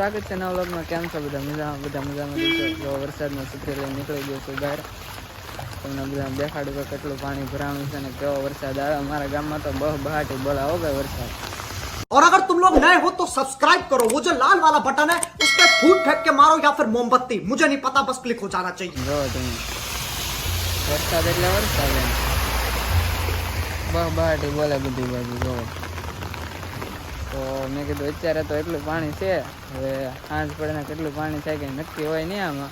સ્વાગત છે નવા વ્લોગમાં કેમ છો બધા મજામાં બધા મજામાં રહેશો જો વરસાદનો છત્રી લઈને નીકળી ગયો છું બહાર તમને બધા દેખાડું કે કેટલું પાણી ભરાણું છે ને કેવો વરસાદ આવે અમારા ગામમાં તો બહ બહાટી બોલાવો ભાઈ વરસાદ और अगर तुम लोग नए हो तो सब्सक्राइब करो वो जो लाल वाला बटन है उस पर फूट फेंक के मारो या फिर मोमबत्ती मुझे नहीं पता बस क्लिक हो जाना चाहिए જો તમે વરસાદ એટલે વરસાદ એમ બહ બહાટી બોલે બધી બાજુ જો તો મેં કીધું, અત્યારે તો એટલું પાણી છે, હવે સાંજ પડે કેટલું પાણી થાય કે નક્કી હોય નહીં આમાં.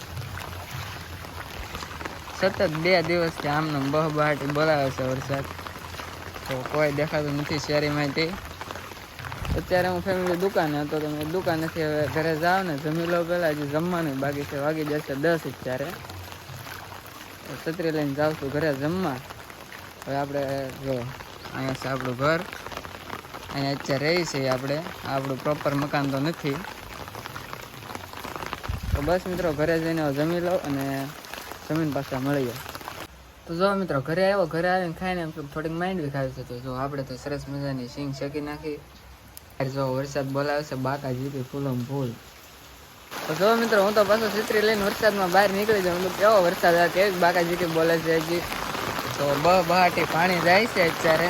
સતત બે દિવસથી આમને બહ બહાટી બોલાવે છે વરસાદ. તો કોઈ દેખાતું નથી શેરીમાંથી અત્યારે હું ફેમિલી દુકાને હતો, તો મેં દુકાનેથી હવે ઘરે જાવ ને જમી લો પહેલાં, હજી જમવાનું બાકી છે, વાગી જશે દસ અત્યારે. છત્રી લઈને જાઉં છું ઘરે જમવા. હવે આપણે જો, અહીંયા છે આપણું ઘર. અહીંયા અત્યારે રહી છીએ આપણે. આપણું પ્રોપર મકાન તો નથી. તો બસ મિત્રો, ઘરે જઈને જમી લો અને જમીન પાછા મળીએ તો જો મિત્રો, ઘરે આવ્યો, ઘરે આવીને ખાઈને થોડીક માઇન્ડ બી ખાવી તો જો આપણે તો સરસ મજાની સિંગ શેકી નાખી. જો વરસાદ બોલાવે છે બાકા જીતી ફૂલમ ફૂલ. તો જો મિત્રો, હું તો પાછો છત્રી લઈને વરસાદમાં બહાર નીકળી જાઉં. તો કેવો વરસાદ આવે કેવી બાકા જીતી બોલે છે હજી. તો બહાટી પાણી જાય છે અત્યારે.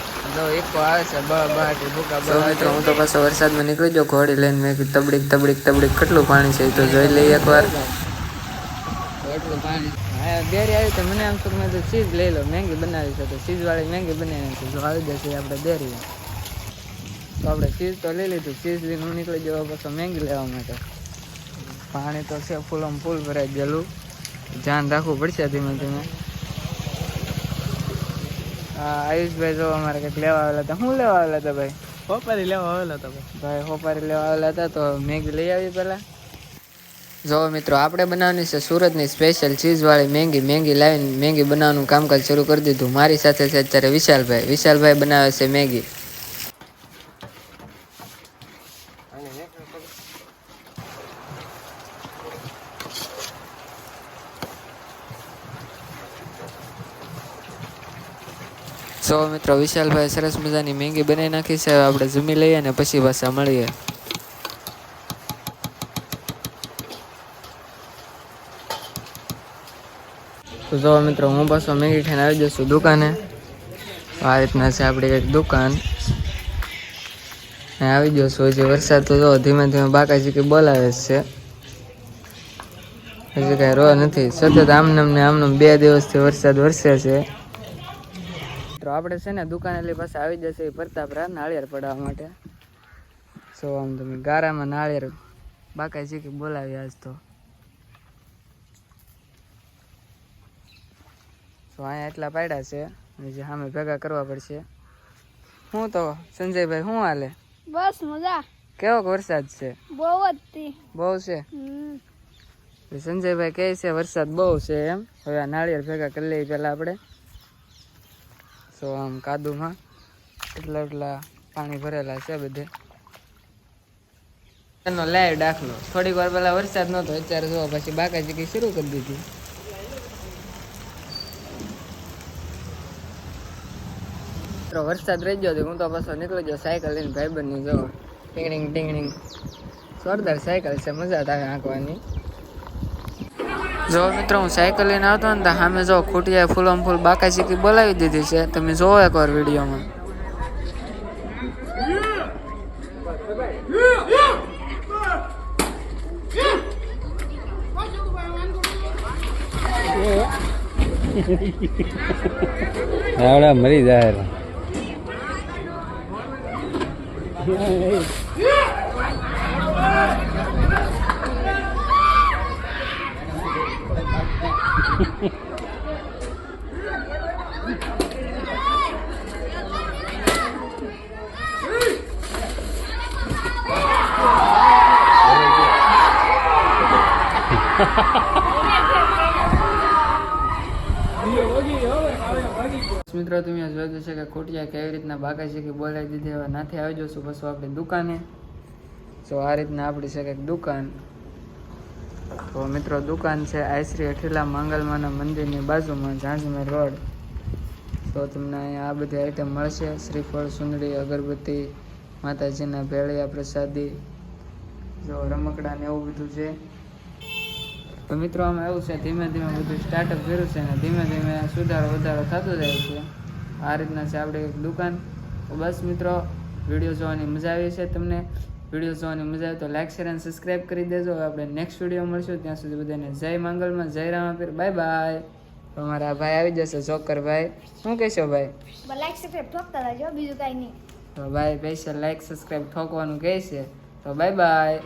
જો એકો આવે છે બ બહાટી ભૂકા બ મિત્રો હું તો પાછો વરસાદમાં નીકળી ગયો ઘોડી લઈને મેં તબડીક તબડીક તબડીક કેટલું પાણી છે તો જોઈ લઈએ એકવાર. પાણી? હા બેરી આવી તો મને આમ તો મેં તો ચીઝ લઈ લો મેંગી બનાવી છે તો ચીઝ વાળી મહેંગી બનાવી નાખી. જો આવી જશે આપણે બેરી તો આપણે ચીઝ તો લઈ લીધું ચીઝ લઈને હું નીકળી જવા પાછો મેંગી લેવા માટે. પાણી તો છે ફૂલમ ફૂલ ભરાઈ ગયેલું. ધ્યાન રાખવું પડશે ધીમે ધીમે. આયુષભાઈ જો અમારે કંઈક લેવા આવેલા હતા. શું લેવા આવેલા હતા ભાઈ? હોપારી લેવા આવેલા હતા ભાઈ. ભાઈ હોપારી લેવા આવેલા હતા તો મેગી લઈ આવી પહેલા. જો મિત્રો આપણે બનાવવાની છે સુરતની સ્પેશિયલ ચીઝવાળી મેંગી. મેંગી લાવીને મેંગી બનાવવાનું કામકાજ શરૂ કરી દીધું. મારી સાથે છે અત્યારે વિશાલભાઈ. વિશાલભાઈ બનાવે છે મેગી. સો મિત્રો, વિશાલભાઈ સરસ મજાની મેંગી બનાવી નાખી છે. આપણે જમી લઈએ અને પછી પાછા મળીએ. તો જો મિત્રો, હું પાછો મેગી ખાઈને આવી જશું દુકાને. આ રીતના છે આપણી એક દુકાન. આવી જશું હજી વરસાદ તો જો ધીમે ધીમે બાકાજી કે બોલાવે છે. હજી કાંઈ રો નથી. સતત આમનામ ને આમનામ બે દિવસથી વરસાદ વરસે છે. તો આપણે છે ને દુકાનેલી પાસે આવી જશે એ પ્રતાપરા નાળિયેર પડવા માટે. સો આમ તમે ગારામાં નાળિયેર બાકાજી કે બોલાવી આજ તો. અહીંયા એટલા પાડ્યા છે. જે સામે ભેગા કરવા પડશે. શું તો સંજયભાઈ શું હાલે? બસ મજા. કેવો વરસાદ છે? બહુ જ બહુ છે. સંજયભાઈ કહે છે વરસાદ બહુ છે એમ. હવે આ નાળિયેર ભેગા કરી લઈએ પહેલાં આપણે. સો આમ કાદુમાં એટલા એટલા પાણી ભરેલા છે બધે. એનો લાઈવ દાખલો. થોડીક વાર પહેલા વરસાદ નહોતો, અત્યારે જો પછી બાકાજી કઈ શરૂ કરી દીધી. વરસાદ રહી ગયો હું તો પાછો નીકળી ગયો, સાયકલ લઈને ભાઈબંધની જો ટીંગડીંગ ટીંગડીંગ જોરદાર સાયકલ છે, મજા આવે આંકવાની. જો મિત્રો, હું સાયકલ લઈને આવતો ને તો સામે જો ખૂટિયા ફૂલમ ફૂલ બાકા શીખી બોલાવી દીધી છે તમે જોવો એકવાર વિડીયોમાં મરી જાય Yeah. મિત્રો, તમે જોઈ છે કે ખોટિયા કેવી રીતના બાકા છે કે બોલાવી દીધી હવે નાથી. આવી જશું બસો આપણી દુકાને? સો આ રીતના આપણી શકે દુકાન. તો મિત્રો, દુકાન છે આઈશ્રી અઠેલા મંગલમાના મંદિરની બાજુમાં ઝાંઝમેર રોડ. તો તમને અહીંયા આ બધી આઈટમ મળશે. શ્રીફળ, સુંદરી, અગરબત્તી, માતાજીના ભેળિયા, પ્રસાદી, જો રમકડા ને એવું બધું છે. તો મિત્રો, આમાં એવું છે, ધીમે ધીમે બધું સ્ટાર્ટઅપ કર્યું છે ને ધીમે ધીમે સુધારો, વધારો થતો જાય છે. આ રીતના છે આપણી એક દુકાન. બસ મિત્રો, વીડિયો જોવાની મજા આવી છે તમને. વીડિયો જોવાની મજા આવે તો લાઈક શેર અને સબસ્ક્રાઈબ કરી દેજો. હવે આપણે નેક્સ્ટ વીડિયો મળશું. ત્યાં સુધી બધાને જય મંગલમાં જય રામાપીર. બાય બાય તો અમારા ભાઈ આવી જશે જોકર ભાઈ. શું કહેશો ભાઈ? લાઈક સબસ્ક્રાઈબ ઠોકતા રહેજો બીજું કાંઈ નહીં. તો ભાઈ પૈસા લાઈક સબસ્ક્રાઈબ ઠોકવાનું કહે છે. તો બાય બાય